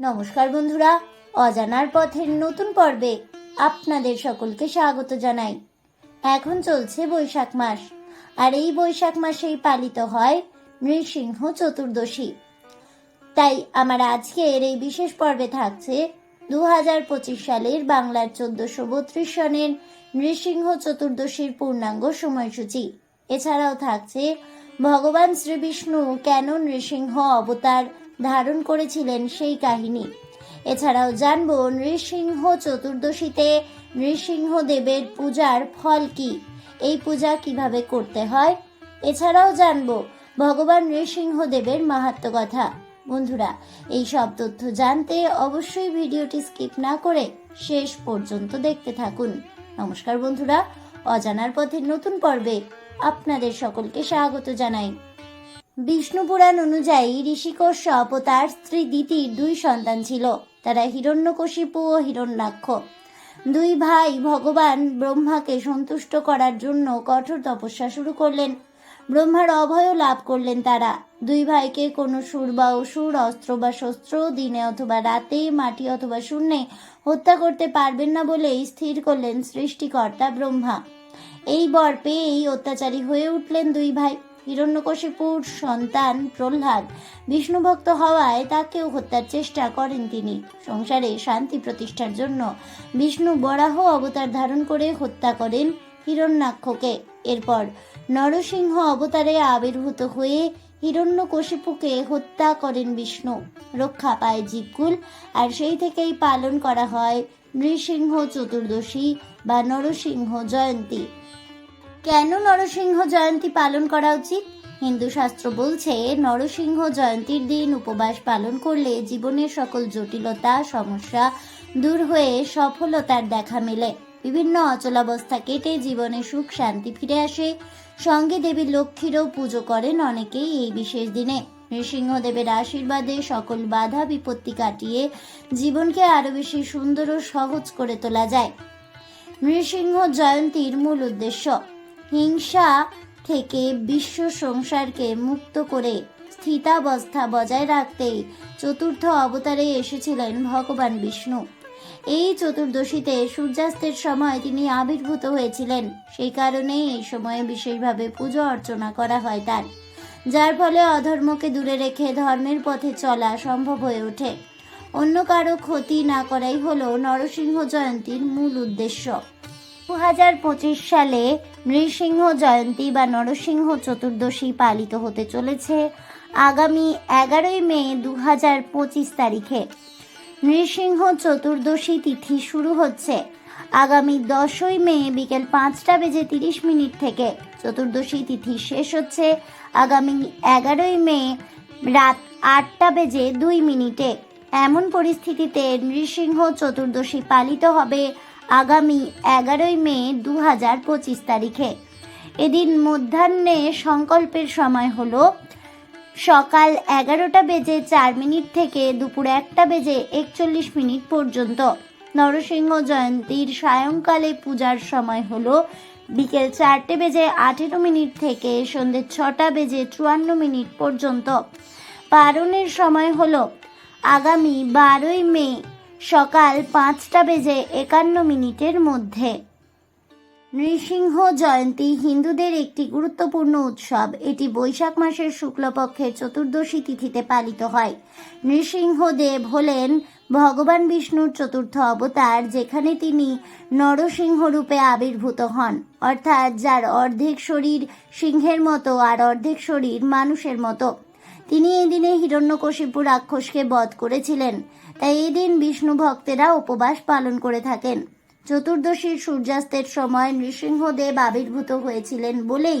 নমস্কার বন্ধুরা, অজানার পথের নতুন পর্বে আপনাদের সকলকে স্বাগত জানাই। এখন চলছে বৈশাখ মাস, আর এই বৈশাখ মাসেই পালিত হয় নৃসিংহ চতুর্দশী। তাই আমার আজকের এই বিশেষ পর্বে থাকছে দু হাজার পঁচিশ সালের বাংলার চোদ্দশো বত্রিশ সনের নৃসিংহ চতুর্দশীর পূর্ণাঙ্গ সময়সূচি। এছাড়াও থাকছে ভগবান শ্রীবিষ্ণু কেন নৃসিংহ অবতার ধারণ করেছিলেন সেই কাহিনী। এছাড়াও জানব নৃসিংহ চতুর্দশীতে নৃসিংহ দেবের পূজার ফল কি? এই পূজা কীভাবে করতে হয়? এছাড়াও জানব ভগবান নৃসিংহ দেবের মাহাত্ম কথা। বন্ধুরা, এই সব তথ্য জানতে অবশ্যই ভিডিওটি স্কিপ না করে শেষ পর্যন্ত দেখতে থাকুন। নমস্কার বন্ধুরা, অজানার পথে নতুন পর্বে আপনাদের সকলকে স্বাগত জানাই। বিষ্ণু পুরাণ অনুযায়ী ঋষিকশ্যপ ও তার স্ত্রী দিতির দুই সন্তান ছিল। তারা হিরণ্যকশিপু ও হিরণ্যাক্ষ। দুই ভাই ভগবান ব্রহ্মাকে সন্তুষ্ট করার জন্য কঠোর তপস্যা শুরু করলেন। ব্রহ্মার অভয়ও লাভ করলেন তারা। দুই ভাইকে কোনো সুর বা অসুর, অস্ত্র বা শস্ত্র, দিনে অথবা রাতে, মাটি অথবা শূন্যে হত্যা করতে পারবেন না বলেই স্থির করলেন সৃষ্টিকর্তা ব্রহ্মা। এই বর পেয়েই অত্যাচারী হয়ে উঠলেন দুই ভাই। হিরণ্যকশিপুর সন্তান প্রহ্লাদ বিষ্ণুভক্ত হওয়ায় তাকেও হত্যার চেষ্টা করেন তিনি। সংসারে শান্তি প্রতিষ্ঠার জন্য বিষ্ণু বরাহ অবতার ধারণ করে হত্যা করেন হিরণ্যাক্ষকে। এরপর নরসিংহ অবতারে আবির্ভূত হয়ে হিরণ্যকশিপুকে হত্যা করেন বিষ্ণু। রক্ষা পায় জীবকুল আর সেই থেকেই পালন করা হয় নৃসিংহ চতুর্দশী বা নরসিংহ জয়ন্তী। কেন নরসিংহ জয়ন্তী পালন করা উচিত? হিন্দু শাস্ত্র বলছে, নরসিংহ জয়ন্তীর দিন উপবাস পালন করলে জীবনের সকল জটিলতা, সমস্যা দূর হয়ে সফলতার দেখা মেলে। বিভিন্ন অচলাবস্থা কেটে জীবনে সুখ, শান্তি ফিরে আসে। সঙ্গে দেবী লক্ষ্মীরও পুজো করেন অনেকেই এই বিশেষ দিনে। নৃসিংহদেবের আশীর্বাদে সকল বাধা বিপত্তি কাটিয়ে জীবনকে আরও বেশি সুন্দর ও সহজ করে তোলা যায়। নৃসিংহ জয়ন্তীর মূল উদ্দেশ্য হিংসা থেকে বিশ্ব সংসারকে মুক্ত করে স্থিতাবস্থা বজায় রাখতে চতুর্থ অবতারে এসেছিলেন ভগবান বিষ্ণু। এই চতুর্দশীতে সূর্যাস্তের সময় তিনি আবির্ভূত হয়েছিলেন। সেই কারণে এই সময়ে বিশেষভাবে পুজো অর্চনা করা হয় তার। যার ফলে অধর্মকে দূরে রেখে ধর্মের পথে চলা সম্ভব হয়ে ওঠে। অন্য কারও ক্ষতি না করাই হলো নরসিংহ জয়ন্তীর মূল উদ্দেশ্য। দু হাজার পঁচিশ সালে নৃসিংহ জয়ন্তী বা নরসিংহ চতুর্দশী পালিত হতে চলেছে আগামী এগারোই মে দু হাজার পঁচিশ তারিখে। নৃসিংহ চতুর্দশী তিথি শুরু হচ্ছে আগামী দশই মে বিকেল পাঁচটা বেজে তিরিশ মিনিট থেকে। চতুর্দশী তিথি শেষ হচ্ছে আগামী এগারোই মে রাত আটটা বেজে দুই মিনিটে। এমন পরিস্থিতিতে নৃসিংহ চতুর্দশী পালিত হবে আগামী এগারোই মে দু হাজার পঁচিশ তারিখে। এদিন মধ্যাহ্নে সংকল্পের সময় হলো সকাল এগারোটা বেজে চার মিনিট থেকে দুপুর একটা বেজে একচল্লিশ মিনিট পর্যন্ত। নরসিংহ জয়ন্তীর সায়ংকালে পূজার সময় হলো বিকেল চারটে বেজে আঠেরো মিনিট থেকে সন্ধ্যে ছটা বেজে চুয়ান্ন মিনিট পর্যন্ত। পারণের সময় হলো আগামী বারোই মে সকাল পাঁচটা বেজে একান্ন মিনিটের মধ্যে। নৃসিংহ জয়ন্তী হিন্দুদের একটি গুরুত্বপূর্ণ উৎসব। এটি বৈশাখ মাসের শুক্লপক্ষের চতুর্দশী তিথিতে পালিত হয়। নৃসিংহদেব হলেন ভগবান বিষ্ণুর চতুর্থ অবতার, যেখানে তিনি নরসিংহ রূপে আবির্ভূত হন। অর্থাৎ যার অর্ধেক শরীর সিংহের মতো আর অর্ধেক শরীর মানুষের মতো। তিনি এই দিনে হিরণ্যকশিপু রাক্ষসকে বধ করেছিলেন। তাই এই দিন বিষ্ণু ভক্তেরা উপবাস পালন করে থাকেন। চতুর্দশীর সূর্যাস্তের সময় নৃসিংহদেব আবির্ভূত হয়েছিলেন বলেই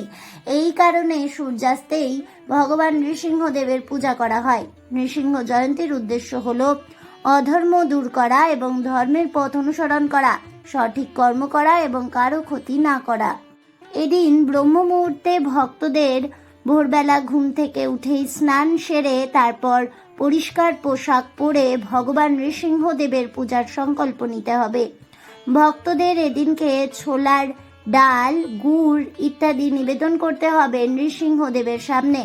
এই কারণে সূর্যাস্তেই ভগবান নৃসিংহদেবের পূজা করা হয়। নৃসিংহ জয়ন্তীর উদ্দেশ্য হল অধর্ম দূর করা এবং ধর্মের পথ অনুসরণ করা, সঠিক কর্ম করা এবং কারও ক্ষতি না করা। এদিন ব্রহ্ম মুহূর্তে ভক্তদের ভোরবেলা ঘুম থেকে উঠেই স্নান সেরে তারপর পরিষ্কার পোশাক পরে ভগবান নৃসিংহদেবের পূজার সংকল্প নিতে হবে। ভক্তদের এদিনকে ছোলার ডাল, গুড় ইত্যাদি নিবেদন করতে হবে নৃসিংহদেবের সামনে।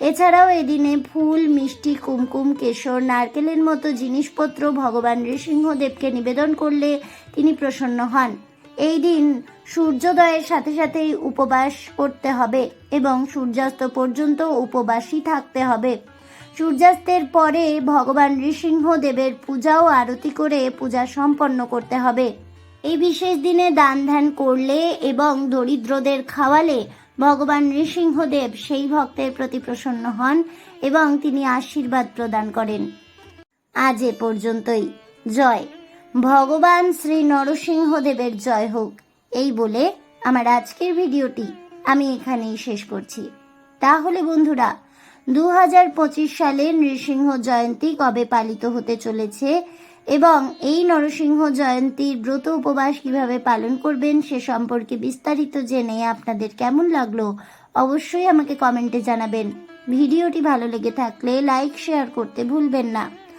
এছাড়াও এদিনে ফুল, মিষ্টি, কুমকুম, কেশর, নারকেলের মতো জিনিসপত্র ভগবান নৃসিংহদেবকে নিবেদন করলে তিনি প্রসন্ন হন। এই দিন সূর্যোদয়ের সাথে সাথেই উপবাস করতে হবে এবং সূর্যাস্ত পর্যন্ত উপবাসী থাকতে হবে। সূর্যাস্তের পরে ভগবান নৃসিংহদেবের পূজা ও আরতি করে পূজা সম্পন্ন করতে হবে। এই বিশেষ দিনে দান ধ্যান করলে এবং দরিদ্রদের খাওয়ালে ভগবান নৃসিংহদেব সেই ভক্তের প্রতি প্রসন্ন হন এবং তিনি আশীর্বাদ প্রদান করেন। আজ এ পর্যন্তই। জয়। ভগবান শ্রী নরসিংহদেবের জয় হোক। এই বলে আমার আজকের ভিডিওটি আমি এখানেই শেষ করছি। তাহলে বন্ধুরা দু হাজার পঁচিশ সালে নৃসিংহ জয়ন্তী কবে পালিত হতে চলেছে এবং এই নরসিংহ জয়ন্তীর ব্রত উপবাস কীভাবে পালন করবেন সে সম্পর্কে বিস্তারিত জেনে আপনাদের কেমন লাগল অবশ্যই আমাকে কমেন্টে জানাবেন। ভিডিওটি ভালো লেগে থাকলে লাইক, শেয়ার করতে ভুলবেন না।